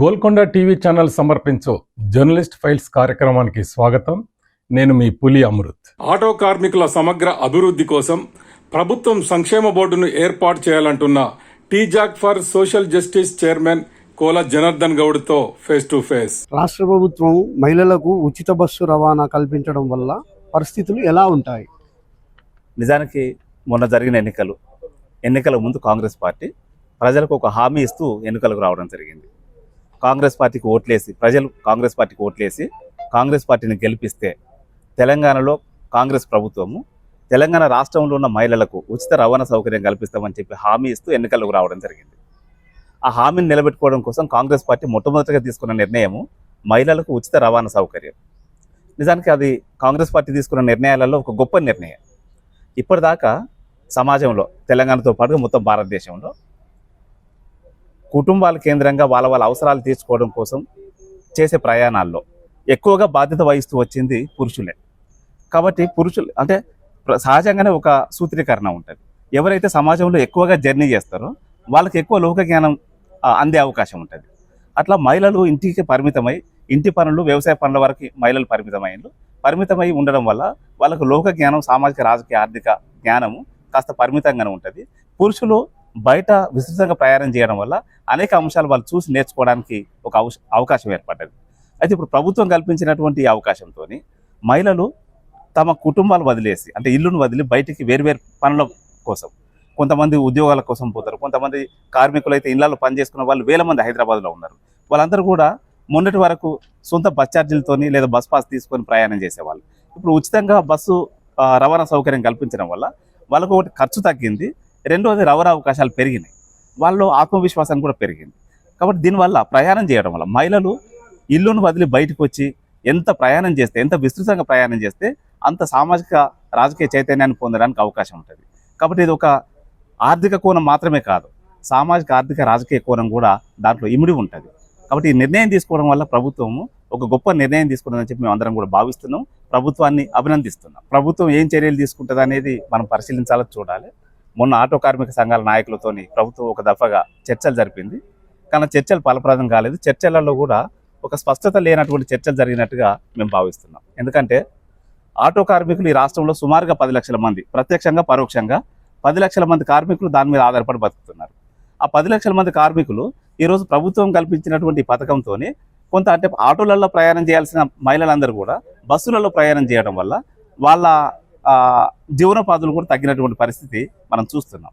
Golconda TV channel సమర్పించు journalist files కార్యక్రమానికి స్వాగతం. నేను మీ పులి అమృత్. ఆటో కార్మికుల సమగ్ర అభివృద్ధి కోసం ప్రభుత్వం సంక్షేమ బోర్డును ఏర్పాటు చేయాలంటున్న TJAC for social justice chairman Kola Janardhan గౌడ్తో face to face. రాష్ట్ర ప్రభుత్వం మహిళలకు ఉచిత బస్సు రవాణా కల్పించడం వల్ల పరిస్థితులు ఎలా ఉంటాయి? నిజానికి మొన్న జరిగిన ఎన్నికలు. ఎన్నికల ముందు కాంగ్రెస్ పార్టీ ప్రజలకు ఒక హామీ ఇస్తూ ఎన్నికలకు రావడం జరిగింది. కాంగ్రెస్ పార్టీకి ఓట్లేసి ప్రజలు కాంగ్రెస్ పార్టీకి ఓట్లేసి కాంగ్రెస్ పార్టీని గెలిపిస్తే తెలంగాణలో కాంగ్రెస్ ప్రభుత్వము తెలంగాణ రాష్ట్రంలో ఉన్న మహిళలకు ఉచిత రవాణా సౌకర్యం కల్పిస్తామని చెప్పి హామీ ఇస్తూ ఎన్నికలకు రావడం జరిగింది. ఆ హామీని నిలబెట్టుకోవడం కోసం కాంగ్రెస్ పార్టీ మొట్టమొదటిగా తీసుకున్న నిర్ణయము మహిళలకు ఉచిత రవాణా సౌకర్యం. నిజానికి అది కాంగ్రెస్ పార్టీ తీసుకున్న నిర్ణయాలలో ఒక గొప్ప నిర్ణయం. ఇప్పటిదాకా సమాజంలో తెలంగాణతో పాటుగా మొత్తం భారతదేశంలో కుటుంబాల కేంద్రంగా వాళ్ళ వాళ్ళ అవసరాలు తీర్చుకోవడం కోసం చేసే ప్రయాణాల్లో ఎక్కువగా బాధ్యత వహిస్తూ వచ్చింది పురుషులే. కాబట్టి పురుషులు అంటే ప్ర- సహజంగానే ఒక సూత్రీకరణ ఉంటుంది. ఎవరైతే సమాజంలో ఎక్కువగా జర్నీ చేస్తారో వాళ్ళకి ఎక్కువ లోక జ్ఞానం అందే అవకాశం ఉంటుంది. అట్లా మహిళలు ఇంటికి పరిమితమై ఇంటి పనులు వ్యవసాయ పనుల వరకు మహిళలు పరిమితమైనలు పరిమితమై ఉండడం వల్ల వాళ్ళకు లోక జ్ఞానం సామాజిక రాజకీయ ఆర్థిక జ్ఞానము కాస్త పరిమితంగానే ఉంటుంది. పురుషులు బయట విస్తృతంగా ప్రయాణం చేయడం వల్ల అనేక అంశాలు వాళ్ళు చూసి నేర్చుకోవడానికి ఒక అవకాశం ఏర్పడ్డది. అయితే ఇప్పుడు ప్రభుత్వం కల్పించినటువంటి ఈ అవకాశంతో మహిళలు తమ కుటుంబాలు వదిలేసి అంటే ఇల్లును వదిలి బయటికి వేరువేరు పనుల కోసం కొంతమంది ఉద్యోగాల కోసం పోతారు కొంతమంది కార్మికులు అయితే ఇళ్ళలో పనిచేసుకున్న వాళ్ళు వేల మంది హైదరాబాద్లో ఉన్నారు. వాళ్ళందరూ కూడా మొన్నటి వరకు సొంత బస్ ఛార్జీలతోని లేదా బస్ పాస్ తీసుకొని ప్రయాణం చేసేవాళ్ళు. ఇప్పుడు ఉచితంగా బస్సు రవాణా సౌకర్యం కల్పించడం వల్ల వాళ్ళకు ఒకటి ఖర్చు తగ్గింది. రెండోది రవర అవకాశాలు పెరిగినాయి. వాళ్ళు ఆత్మవిశ్వాసం కూడా పెరిగింది. కాబట్టి దీనివల్ల ప్రయాణం చేయడం వల్ల మహిళలు ఇల్లును వదిలి బయటకు వచ్చి ఎంత ప్రయాణం చేస్తే ఎంత విస్తృతంగా ప్రయాణం చేస్తే అంత సామాజిక రాజకీయ చైతన్యాన్ని పొందడానికి అవకాశం ఉంటుంది. కాబట్టి ఇది ఒక ఆర్థిక కోణం మాత్రమే కాదు సామాజిక ఆర్థిక రాజకీయ కోణం కూడా దాంట్లో ఇమిడి ఉంటుంది. కాబట్టి ఈ నిర్ణయం తీసుకోవడం వల్ల ప్రభుత్వము ఒక గొప్ప నిర్ణయం తీసుకున్నదని చెప్పి మేము అందరం కూడా భావిస్తున్నాం. ప్రభుత్వాన్ని అభినందిస్తున్నాం. ప్రభుత్వం ఏం చర్యలు తీసుకుంటుంది అనేది మనం పరిశీలించాలో చూడాలి. మొన్న ఆటో కార్మిక సంఘాల నాయకులతోని ప్రభుత్వం ఒక దఫాగా చర్చలు జరిపింది. కానీ చర్చలు ఫలప్రదం కాలేదు. చర్చలలో కూడా ఒక స్పష్టత లేనటువంటి చర్చలు జరిగినట్టుగా మేము భావిస్తున్నాం. ఎందుకంటే ఆటో కార్మికులు ఈ రాష్ట్రంలో సుమారుగా పది లక్షల మంది ప్రత్యక్షంగా పరోక్షంగా పది లక్షల మంది కార్మికులు దాని మీద ఆధారపడి బతుకుతున్నారు. ఆ పది లక్షల మంది కార్మికులు ఈరోజు ప్రభుత్వం కల్పించినటువంటి పథకంతో పథకంతోనే కొంత అంటే ఆటోలలో ప్రయాణం చేయాల్సిన మహిళలందరూ కూడా బస్సులలో ప్రయాణం చేయడం వల్ల వాళ్ళ జీవనోపాధులు కూడా తగ్గినటువంటి పరిస్థితి మనం చూస్తున్నాం.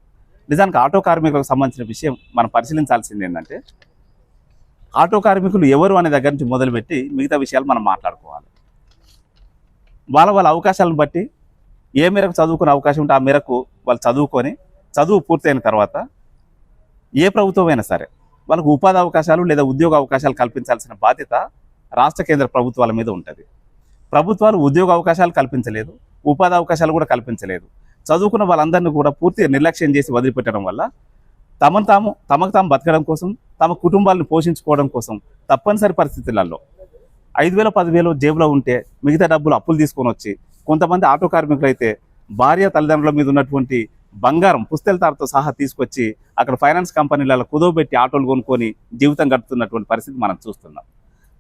నిజానికి ఆటో కార్మికులకు సంబంధించిన విషయం మనం పరిశీలించాల్సింది ఏంటంటే ఆటో కార్మికులు ఎవరు అనే దగ్గర నుంచి మొదలుపెట్టి మిగతా విషయాలు మనం మాట్లాడుకోవాలి. వాళ్ళ వాళ్ళ అవకాశాలను బట్టి ఏ మేరకు చదువుకునే అవకాశం ఉంటే ఆ మేరకు వాళ్ళు చదువుకొని చదువు పూర్తయిన తర్వాత ఏ ప్రభుత్వం అయినా సరే వాళ్ళకు ఉపాధి అవకాశాలు లేదా ఉద్యోగ అవకాశాలు కల్పించాల్సిన బాధ్యత రాష్ట్ర కేంద్ర ప్రభుత్వాల మీద ఉంటుంది. ప్రభుత్వాలు ఉద్యోగ అవకాశాలు కల్పించలేదు ఉపాధి అవకాశాలు కూడా కల్పించలేదు. చదువుకున్న వాళ్ళందరినీ కూడా పూర్తిగా నిర్లక్ష్యం చేసి వదిలిపెట్టడం వల్ల తమను తాము తమకు తాము బతకడం కోసం తమ కుటుంబాలను పోషించుకోవడం కోసం తప్పనిసరి పరిస్థితులలో ఐదు వేల పదివేలు జేబులో ఉంటే మిగతా డబ్బులు అప్పులు తీసుకొని వచ్చి కొంతమంది ఆటో కార్మికులు అయితే భార్య తల్లిదండ్రుల మీద ఉన్నటువంటి బంగారం పుస్తెలతారతో సహా తీసుకొచ్చి అక్కడ ఫైనాన్స్ కంపెనీలలో కుదవబెట్టి ఆటోలు కొనుక్కొని జీవితం గడుపుతున్నటువంటి పరిస్థితి మనం చూస్తున్నాం.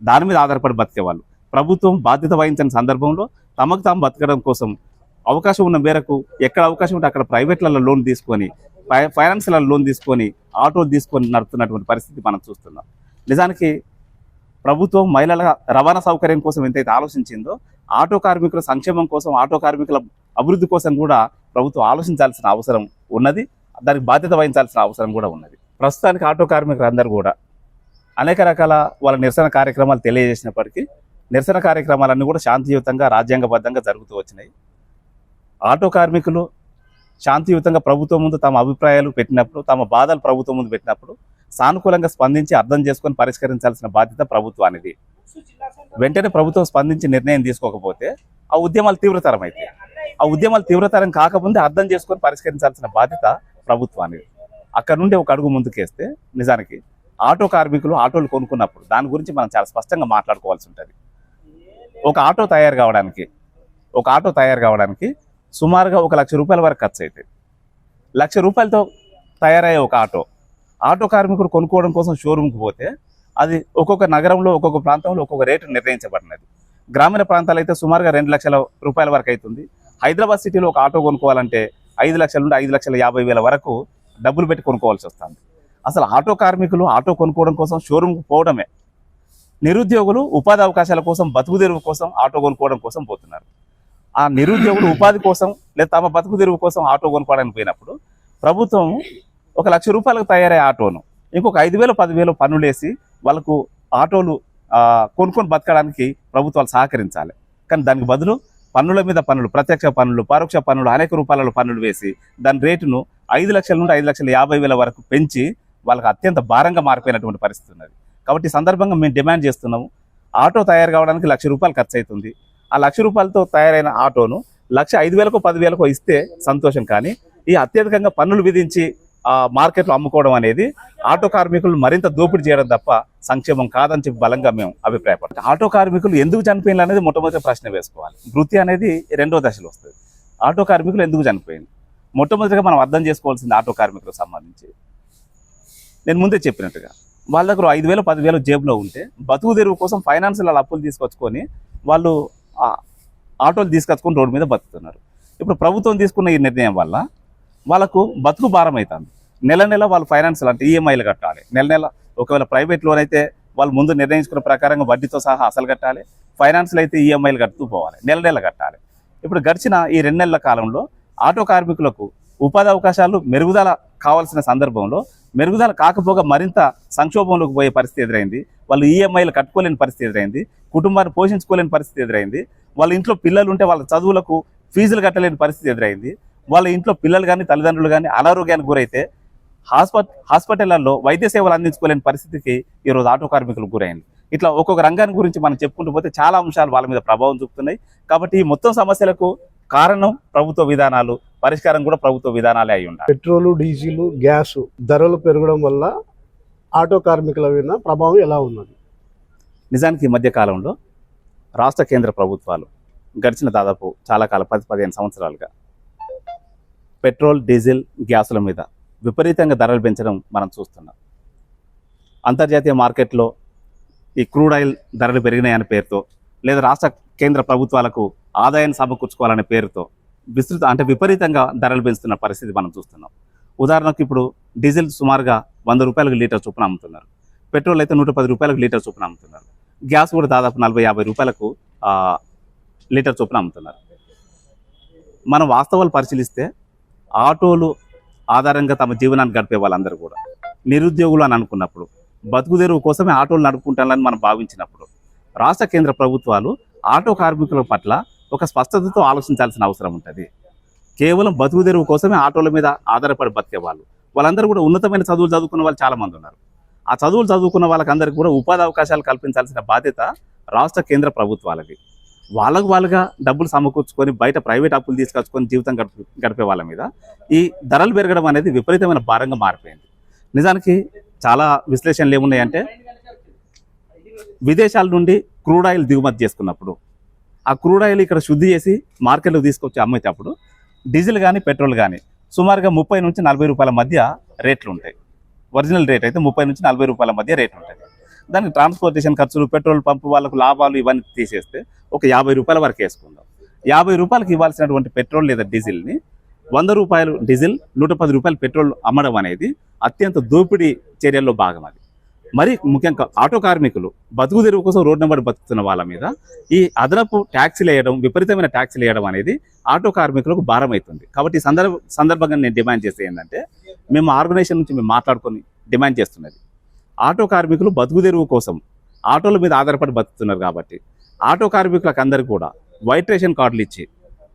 దాని మీద ఆధారపడి బతికేవాళ్ళు ప్రభుత్వం బాధ్యత వహించిన సందర్భంలో తమకు తాము బతకడం కోసం అవకాశం ఉన్న మేరకు ఎక్కడ అవకాశం ఉంటే అక్కడ ప్రైవేట్లలో లోన్ తీసుకొని ఫై- ఫైనాన్స్లలో లోన్ తీసుకొని ఆటోలు తీసుకొని నడుపుతున్నటువంటి పరిస్థితి మనం చూస్తున్నాం. నిజానికి ప్రభుత్వం మహిళల రవాణా సౌకర్యం కోసం ఎంతైతే ఆలోచించిందో ఆటో కార్మికుల సంక్షేమం కోసం ఆటో కార్మికుల అభివృద్ధి కోసం కూడా ప్రభుత్వం ఆలోచించాల్సిన అవసరం ఉన్నది. దానికి బాధ్యత వహించాల్సిన అవసరం కూడా ఉన్నది. ప్రస్తుతానికి ఆటో కార్మికులందరూ కూడా అనేక రకాల వాళ్ళ నిరసన కార్యక్రమాలు తెలియజేసినప్పటికీ నిరసన కార్యక్రమాలన్నీ కూడా శాంతియుతంగా రాజ్యాంగబద్ధంగా జరుగుతూ వచ్చినాయి. ఆటో కార్మికులు శాంతియుతంగా ప్రభుత్వం ముందు తమ అభిప్రాయాలు పెట్టినప్పుడు తమ బాధలు ప్రభుత్వం ముందు పెట్టినప్పుడు సానుకూలంగా స్పందించి అర్థం చేసుకొని పరిష్కరించాల్సిన బాధ్యత ప్రభుత్వానిది. వెంటనే ప్రభుత్వం స్పందించి నిర్ణయం తీసుకోకపోతే ఆ ఉద్యమాలు తీవ్రతరం అవుతాయి ఆ ఉద్యమాలు తీవ్రతరం కాకముందే అర్థం చేసుకొని పరిష్కరించాల్సిన బాధ్యత ప్రభుత్వానిది. అక్కడ నుండి ఒక అడుగు ముందుకేస్తే నిజానికి ఆటో కార్మికులు ఆటోలు కొనుక్కున్నప్పుడు దాని గురించి మనం చాలా స్పష్టంగా మాట్లాడుకోవాల్సి ఉంటుంది. ఒక ఆటో తయారు కావడానికి ఒక ఆటో తయారు కావడానికి సుమారుగా ఒక లక్ష రూపాయల వరకు ఖర్చు అవుతుంది లక్ష రూపాయలతో తయారయ్యే ఒక ఆటో ఆటో కార్మికుడు కొనుక్కోవడం కోసం షోరూమ్కి పోతే అది ఒక్కొక్క నగరంలో ఒక్కొక్క ప్రాంతంలో ఒక్కొక్క రేటు నిర్ణయించబడినది. గ్రామీణ ప్రాంతాలు అయితే సుమారుగా రెండు లక్షల రూపాయల వరకు అవుతుంది. హైదరాబాద్ సిటీలో ఒక ఆటో కొనుక్కోవాలంటే ఐదు లక్షల నుండి ఐదు లక్షల యాభై వేల వరకు డబ్బులు పెట్టి కొనుక్కోవాల్సి వస్తుంది. అసలు ఆటో కార్మికులు ఆటో కొనుక్కోవడం కోసం షోరూమ్కి పోవడమే నిరుద్యోగులు ఉపాధి అవకాశాల కోసం బతుకు తెరువు కోసం ఆటో కొనుక్కోవడం కోసం పోతున్నారు. ఆ నిరుద్యోగులు ఉపాధి కోసం లేదా తమ బతుకు తెరువు కోసం ఆటో కొనుక్కోవడానికి పోయినప్పుడు ప్రభుత్వం ఒక లక్ష రూపాయలకు తయారయ్యే ఆటోను ఇంకొక ఐదు వేలు పదివేలు పన్నులు వాళ్ళకు ఆటోలు కొనుక్కొని బతకడానికి ప్రభుత్వాలు సహకరించాలి. కానీ దానికి బదులు పన్నుల మీద పన్నులు ప్రత్యక్ష పన్నులు పరోక్ష పన్నులు అనేక రూపాయలలో పన్నులు వేసి దాని రేటును ఐదు లక్షల నుండి ఐదు లక్షల యాభై వేల వరకు పెంచి వాళ్ళకి అత్యంత భారంగా మారిపోయినటువంటి పరిస్థితి ఉన్నది. కాబట్టి ఈ సందర్భంగా మేము డిమాండ్ చేస్తున్నాము ఆటో తయారు కావడానికి లక్ష రూపాయలు ఖర్చు అవుతుంది ఆ లక్ష రూపాయలతో తయారైన ఆటోను లక్ష ఐదు వేలకు పదివేలకు ఇస్తే సంతోషం కానీ ఈ అత్యధికంగా పన్నులు విధించి మార్కెట్లో అమ్ముకోవడం అనేది ఆటో కార్మికులు మరింత దోపిడీ చేయడం తప్ప సంక్షేమం కాదని చెప్పి బలంగా మేము అభిప్రాయపడతాం. ఆటో కార్మికులు ఎందుకు చనిపోయింది అనేది మొట్టమొదటి ప్రశ్న వేసుకోవాలి. వృత్తి అనేది రెండో దశలో వస్తుంది. ఆటో కార్మికులు ఎందుకు చనిపోయింది మొట్టమొదటిగా మనం అర్థం చేసుకోవాల్సింది ఆటో కార్మికులకు సంబంధించి. నేను ముందే చెప్పినట్టుగా వాళ్ళ దగ్గర ఐదు వేలు పదివేలు జేబులో ఉంటే బతుకు తెరువు కోసం ఫైనాన్షియల్ అప్పులు తీసుకొచ్చుకొని వాళ్ళు ఆటోలు తీసుకొచ్చుకొని రోడ్డు మీద బతుకుతున్నారు. ఇప్పుడు ప్రభుత్వం తీసుకున్న ఈ నిర్ణయం వల్ల వాళ్ళకు బతుకు భారం అవుతుంది నెల నెల వాళ్ళు ఫైనాన్షియల్ అంటే ఈఎంఐలు కట్టాలి. నెల నెల ఒకవేళ ప్రైవేట్ లోన్ అయితే వాళ్ళు ముందు నిర్ణయించుకున్న ప్రకారంగా వడ్డీతో సహా అసలు కట్టాలి. ఫైనాన్షియల్ అయితే ఈఎంఐలు కడుతూ పోవాలి. నెల నెల కట్టాలి. ఇప్పుడు గడిచిన ఈ రెండు నెలల కాలంలో ఆటో కార్మికులకు ఉపాధి అవకాశాలు మెరుగుదల కావాల్సిన సందర్భంలో మెరుగుదల కాకపోగా మరింత సంక్షోభంలోకి పోయే పరిస్థితి ఎదురైంది. వాళ్ళు ఈఎంఐలు కట్టుకోలేని పరిస్థితి ఎదురైంది. కుటుంబాన్ని పోషించుకోలేని పరిస్థితి ఎదురైంది. వాళ్ళ ఇంట్లో పిల్లలు ఉంటే వాళ్ళ చదువులకు ఫీజులు కట్టలేని పరిస్థితి ఎదురైంది. వాళ్ళ ఇంట్లో పిల్లలు కానీ తల్లిదండ్రులు కానీ అనారోగ్యానికి గురైతే హాస్పిట హాస్పిటళ్ళలో వైద్య సేవలు అందించుకోలేని పరిస్థితికి ఈరోజు ఆటో కార్మికులకు గురైంది. ఇట్లా ఒక్కొక్క రంగాన్ని గురించి మనం చెప్పుకుంటూ పోతే చాలా అంశాలు వాళ్ళ మీద ప్రభావం చూపుతున్నాయి. కాబట్టి ఈ మొత్తం సమస్యలకు కారణం ప్రభుత్వ విధానాలు పరిష్కారం కూడా ప్రభుత్వ విధానాలే అయి ఉండాలి. పెట్రోలు డీజిల్ గ్యాస్ ధరలు పెరగడం వల్ల ఆటో కార్మికుల మీద ప్రభావం ఎలా ఉన్నది? నిజానికి ఈ మధ్య కాలంలో రాష్ట్ర కేంద్ర ప్రభుత్వాలు గడిచిన దాదాపు చాలా కాలం పది పదిహేను సంవత్సరాలుగా పెట్రోల్ డీజిల్ గ్యాసుల మీద విపరీతంగా ధరలు పెంచడం మనం చూస్తున్నాం. అంతర్జాతీయ మార్కెట్లో ఈ క్రూడ్ ఆయిల్ ధరలు పెరిగినాయనే పేరుతో లేదా రాష్ట్ర కేంద్ర ప్రభుత్వాలకు ఆదాయాన్ని సమకూర్చుకోవాలనే పేరుతో విస్తృత అంటే విపరీతంగా ధరలు పెంచుతున్న పరిస్థితి మనం చూస్తున్నాం. ఉదాహరణకు ఇప్పుడు డీజిల్ సుమారుగా వంద రూపాయలకు లీటర్ చొప్పున అమ్ముతున్నారు. పెట్రోల్ అయితే నూట పది రూపాయలకు లీటర్ చొప్పున అమ్ముతున్నారు. గ్యాస్ కూడా దాదాపు నలభై యాభై రూపాయలకు లీటర్ చొప్పున అమ్ముతున్నారు. మనం వాస్తవాలు పరిశీలిస్తే ఆటోలు ఆధారంగా తమ జీవనాన్ని గడిపే వాళ్ళందరూ కూడా నిరుద్యోగులు అని అనుకున్నప్పుడు బతుకుదెరువు కోసమే ఆటోలు నడుపుకుంటానని మనం భావించినప్పుడు రాష్ట్ర కేంద్ర ప్రభుత్వాలు ఆటో కార్మికుల పట్ల ఒక స్పష్టతతో ఆలోచించాల్సిన అవసరం ఉంటుంది. కేవలం బతుకు తెరువు కోసమే ఆటోల మీద ఆధారపడి బతికే వాళ్ళు. వాళ్ళందరూ కూడా ఉన్నతమైన చదువులు చదువుకున్న వాళ్ళు చాలామంది ఉన్నారు. ఆ చదువులు చదువుకున్న వాళ్ళకందరికీ కూడా ఉపాధి అవకాశాలు కల్పించాల్సిన బాధ్యత రాష్ట్ర కేంద్ర ప్రభుత్వాలకి వాళ్ళకు వాళ్ళుగా డబ్బులు సమకూర్చుకొని బయట ప్రైవేట్ అప్పులు తీసుకొచ్చుకొని జీవితం గడిపి గడిపే వాళ్ళ మీద ఈ ధరలు పెరగడం అనేది విపరీతమైన భారంగా మారిపోయింది. నిజానికి చాలా విశ్లేషణలు ఏమున్నాయంటే విదేశాల నుండి క్రూడ్ ఆయిల్ దిగుమతి చేసుకున్నప్పుడు ఆ క్రూడ్ ఆయిల్ ఇక్కడ శుద్ధి చేసి మార్కెట్లో తీసుకొచ్చి అమ్మేటప్పుడు డీజిల్ కానీ పెట్రోల్ కానీ సుమారుగా ముప్పై నుంచి నలభై రూపాయల మధ్య రేట్లు ఉంటాయి. ఒరిజినల్ రేట్ అయితే ముప్పై నుంచి నలభై రూపాయల మధ్య రేట్ ఉంటాయి. దానికి ట్రాన్స్పోర్టేషన్ ఖర్చులు పెట్రోల్ పంపు వాళ్ళకు లాభాలు ఇవన్నీ తీసేస్తే ఒక యాభై రూపాయల వరకు వేసుకుందాం. యాభై రూపాయలకి ఇవ్వాల్సినటువంటి పెట్రోల్ లేదా డీజిల్ని వంద రూపాయలు డీజిల్ నూట పది రూపాయలు పెట్రోల్ అమ్మడం అనేది అత్యంత దోపిడీ చర్యల్లో భాగం అది. మరి ముఖ్యంగా ఆటో కార్మికులు బతుకు తెరువు కోసం రోడ్డు నెంబర్ బతుకుతున్న వాళ్ళ మీద ఈ అదనపు ట్యాక్సీలు వేయడం విపరీతమైన ట్యాక్సీలు వేయడం అనేది ఆటో కార్మికులకు భారం అవుతుంది కాబట్టి సందర్భ సందర్భంగా నేను డిమాండ్ చేస్తే ఏంటంటే మేము ఆర్గనైజేషన్ నుంచి మేము మాట్లాడుకొని డిమాండ్ చేస్తున్నది. ఆటో కార్మికులు బతుకు తెరువు కోసం ఆటోల మీద ఆధారపడి బతుకుతున్నారు కాబట్టి ఆటో కార్మికులకు అందరికీ కూడా వైట్ రేషన్ కార్డులు ఇచ్చి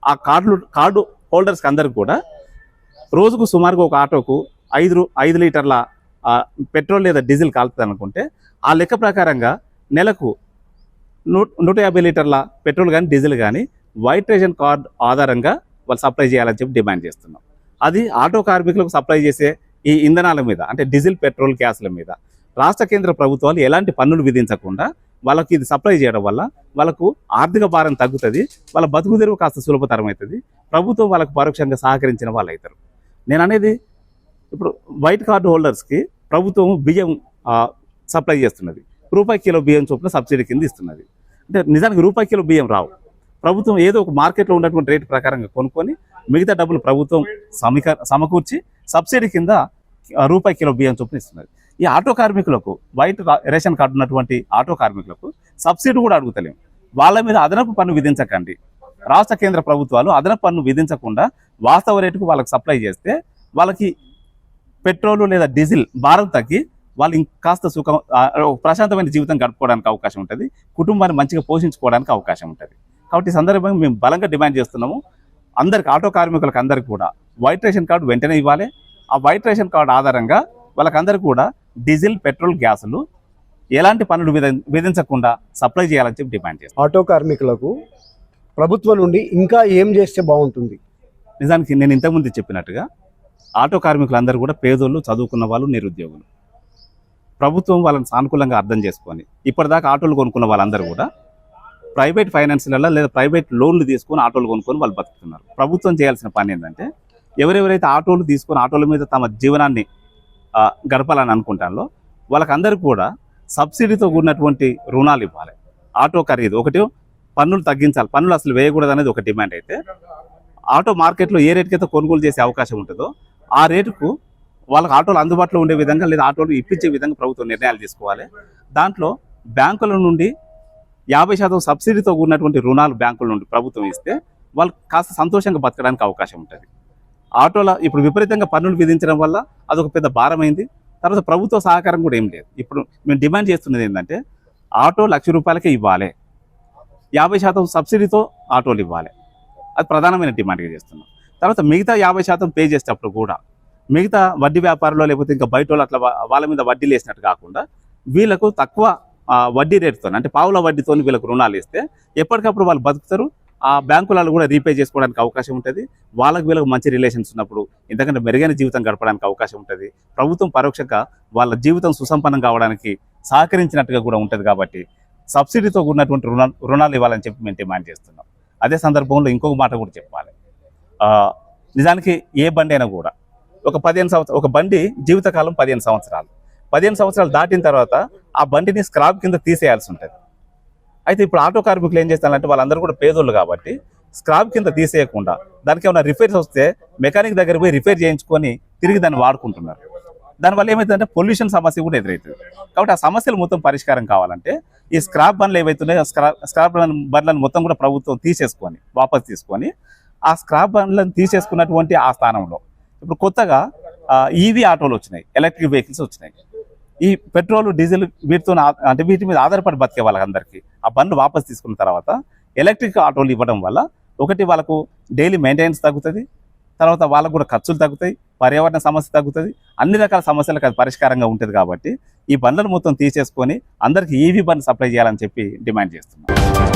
ఆ కార్డులు కార్డు హోల్డర్స్కి అందరికి కూడా రోజుకు సుమారుగా ఒక ఆటోకు ఐదు ఐదు లీటర్ల పెట్రోల్ లేదా డీజిల్ కాలుతుంది అనుకుంటే ఆ లెక్క ప్రకారంగా నెలకు నూ నూట యాభై లీటర్ల పెట్రోల్ కానీ డీజిల్ కానీ వైట్ రేషన్ కార్డ్ ఆధారంగా వాళ్ళు సప్లై చేయాలని చెప్పి డిమాండ్ చేస్తున్నాం. అది ఆటో కార్మికులకు సప్లై చేసే ఈ ఇంధనాల మీద అంటే డీజిల్ పెట్రోల్ గ్యాస్ల మీద రాష్ట్ర కేంద్ర ప్రభుత్వాలు ఎలాంటి పన్నులు విధించకుండా వాళ్ళకి ఇది సప్లై చేయడం వల్ల వాళ్ళకు ఆర్థిక భారం తగ్గుతుంది వాళ్ళ బతుకు తెరువు కాస్త సులభతరం అవుతుంది ప్రభుత్వం వాళ్ళకు పరోక్షంగా సహకరించిన వాళ్ళు అవుతారు నేను అనేది ఇప్పుడు వైట్ కార్డు హోల్డర్స్కి ప్రభుత్వం బియ్యం సప్లై చేస్తున్నది. రూపాయి కిలో బియ్యం చొప్పున సబ్సిడీ కింద ఇస్తున్నది. అంటే నిజానికి రూపాయి కిలో బియ్యం రావు. ప్రభుత్వం ఏదో ఒక మార్కెట్లో ఉన్నటువంటి రేటు ప్రకారంగా కొనుక్కొని మిగతా డబ్బులు ప్రభుత్వం సమిక సమకూర్చి సబ్సిడీ కింద రూపాయి కిలో బియ్యం చొప్పున ఇస్తున్నది. ఈ ఆటో కార్మికులకు వైట్ రేషన్ కార్డు ఉన్నటువంటి ఆటో కార్మికులకు సబ్సిడీ కూడా అడుగుతలేము వాళ్ళ మీద అదనపు పన్ను విధించకండి. రాష్ట్ర కేంద్ర ప్రభుత్వాలు అదనపు పన్ను విధించకుండా వాస్తవ రేటుకు వాళ్ళకి సప్లై చేస్తే వాళ్ళకి పెట్రోల్ లేదా డీజిల్ భారం తగ్గి వాళ్ళు ఇంకాస్త సుఖం ప్రశాంతమైన జీవితం గడుపుకోవడానికి అవకాశం ఉంటుంది. కుటుంబాన్ని మంచిగా పోషించుకోవడానికి అవకాశం ఉంటుంది. కాబట్టి ఈ సందర్భంగా మేము బలంగా డిమాండ్ చేస్తున్నాము. అందరికి ఆటో కార్మికులకు అందరికి కూడా వైట్ రేషన్ కార్డు వెంటనే ఇవ్వాలి. ఆ వైట్ రేషన్ కార్డు ఆధారంగా వాళ్ళకందరికీ కూడా డీజిల్ పెట్రోల్ గ్యాసులు ఎలాంటి పన్నులు విధ- విధించకుండా సప్లై చేయాలని చెప్పి డిమాండ్ చేస్తాం ఆటో కార్మికులకు ప్రభుత్వం నుండి ఇంకా ఏం చేస్తే బాగుంటుంది? నిజానికి నేను ఇంతకుముందు చెప్పినట్టుగా ఆటో కార్మికులందరూ కూడా పేదోళ్ళు చదువుకున్న వాళ్ళు నిరుద్యోగులు. ప్రభుత్వం వాళ్ళని సానుకూలంగా అర్థం చేసుకొని ఇప్పటిదాకా ఆటోలు కొనుక్కున్న వాళ్ళందరూ కూడా ప్రైవేట్ ఫైనాన్స్లలో లేదా ప్రైవేట్ లోన్లు తీసుకొని ఆటోలు కొనుక్కొని వాళ్ళు బతుకుతున్నారు. ప్రభుత్వం చేయాల్సిన పని ఏంటంటే ఎవరెవరైతే ఆటోలు తీసుకొని ఆటోల మీద తమ జీవనాన్ని గడపాలని అనుకుంటారో వాళ్ళకందరికీ కూడా సబ్సిడీతో కూడినటువంటి రుణాలు ఇవ్వాలి. ఆటో ఖరీదు ఒకటి పన్నులు తగ్గించాలి. పన్నులు అసలు వేయకూడదు అనేది ఒక డిమాండ్ అయితే ఆటో మార్కెట్లో ఏ రేటుకి అయితే కొనుగోలు చేసే అవకాశం ఉంటుందో ఆ రేటుకు వాళ్ళకి ఆటోలు అందుబాటులో ఉండే విధంగా లేదా ఆటోలు ఇప్పించే విధంగా ప్రభుత్వం నిర్ణయాలు తీసుకోవాలి. దాంట్లో బ్యాంకుల నుండి యాభై శాతం సబ్సిడీతో కూడినటువంటి రుణాలు బ్యాంకుల నుండి ప్రభుత్వం ఇస్తే వాళ్ళు కాస్త సంతోషంగా బతకడానికి అవకాశం ఉంటుంది. ఆటోల ఇప్పుడు విపరీతంగా పన్నులు విధించడం వల్ల అదొక పెద్ద భారమైంది. తర్వాత ప్రభుత్వ సహకారం కూడా ఏం లేదు. ఇప్పుడు మేము డిమాండ్ చేస్తున్నది ఏంటంటే ఆటో లక్ష రూపాయలకే ఇవ్వాలి. యాభై శాతం సబ్సిడీతో ఆటోలు ఇవ్వాలి. అది ప్రధానమైన డిమాండ్గా చేస్తున్నాం. తర్వాత మిగతా యాభై శాతం పే చేసేటప్పుడు కూడా మిగతా వడ్డీ వ్యాపారంలో లేకపోతే ఇంకా బయట వాళ్ళు అట్లా వాళ్ళ మీద వడ్డీలు వేసినట్టు కాకుండా వీళ్ళకు తక్కువ వడ్డీ రేటుతో అంటే పావుల వడ్డీతో వీళ్ళకు రుణాలు ఇస్తే ఎప్పటికప్పుడు వాళ్ళు బతుకుతారు. ఆ బ్యాంకులలో కూడా రీపే చేసుకోవడానికి అవకాశం ఉంటుంది. వాళ్ళకు వీళ్ళకి మంచి రిలేషన్స్ ఉన్నప్పుడు ఎందుకంటే మెరుగైన జీవితం గడపడానికి అవకాశం ఉంటుంది. ప్రభుత్వం పరోక్షంగా వాళ్ళ జీవితం సుసంపన్నం కావడానికి సహకరించినట్టుగా కూడా ఉంటుంది కాబట్టి సబ్సిడీతో కూడినటువంటి రుణాలు రుణాలు ఇవ్వాలని చెప్పి మేము డిమాండ్ చేస్తున్నాం. అదే సందర్భంలో ఇంకొక మాట కూడా చెప్పాలి. నిజానికి ఏ బండి అయినా కూడా. ఒక పదిహేను సంవత్సరాలు ఒక బండి జీవితకాలం పదిహేను సంవత్సరాలు. పదిహేను సంవత్సరాలు దాటిన తర్వాత ఆ బండిని స్క్రాప్ కింద తీసేయాల్సి ఉంటుంది. అయితే ఇప్పుడు ఆటో కార్మికులు ఏం చేస్తారంటే వాళ్ళందరూ కూడా పేదోళ్ళు కాబట్టి స్క్రాప్ కింద తీసేయకుండా దానికి ఏమైనా రిపేర్స్ వస్తే మెకానిక్ దగ్గర పోయి రిపేర్ చేయించుకొని తిరిగి దాన్ని వాడుకుంటున్నారు. దానివల్ల ఏమవుతుందంటే పొల్యూషన్ సమస్య కూడా ఎదురవుతుంది కాబట్టి ఆ సమస్యలు మొత్తం పరిష్కారం కావాలంటే ఈ స్క్రాప్ బండ్లు ఏవైతున్నాయో స్క్రాప్ స్క్రాప్ బండ్లను మొత్తం కూడా ప్రభుత్వం తీసేసుకొని వాపస్ తీసుకొని ఆ స్క్రాప్ బండ్లను తీసేసుకున్నటువంటి ఆ స్థానంలో. ఇప్పుడు కొత్తగా ఈవీ ఆటోలు వచ్చినాయి ఎలక్ట్రిక్ వెహికల్స్ వచ్చినాయి. ఈ పెట్రోల్ డీజిల్ వీటితో అంటే వీటి మీద ఆధారపడి బతికే వాళ్ళందరికీ ఆ బండ్లు వాపస్ తీసుకున్న తర్వాత ఎలక్ట్రిక్ ఆటోలు ఇవ్వడం వల్ల ఒకటి వాళ్ళకు డైలీ మెయింటెనెన్స్ తగ్గుతుంది తర్వాత వాళ్ళకు కూడా ఖర్చులు తగ్గుతాయి పర్యావరణ సమస్య తగ్గుతుంది అన్ని రకాల సమస్యలకు అది పరిష్కారంగా ఉంటుంది కాబట్టి ఈ బండ్లను మొత్తం తీసేసుకొని అందరికీ ఈవీ బండ్ సప్లై చేయాలని చెప్పి డిమాండ్ చేస్తున్నాం.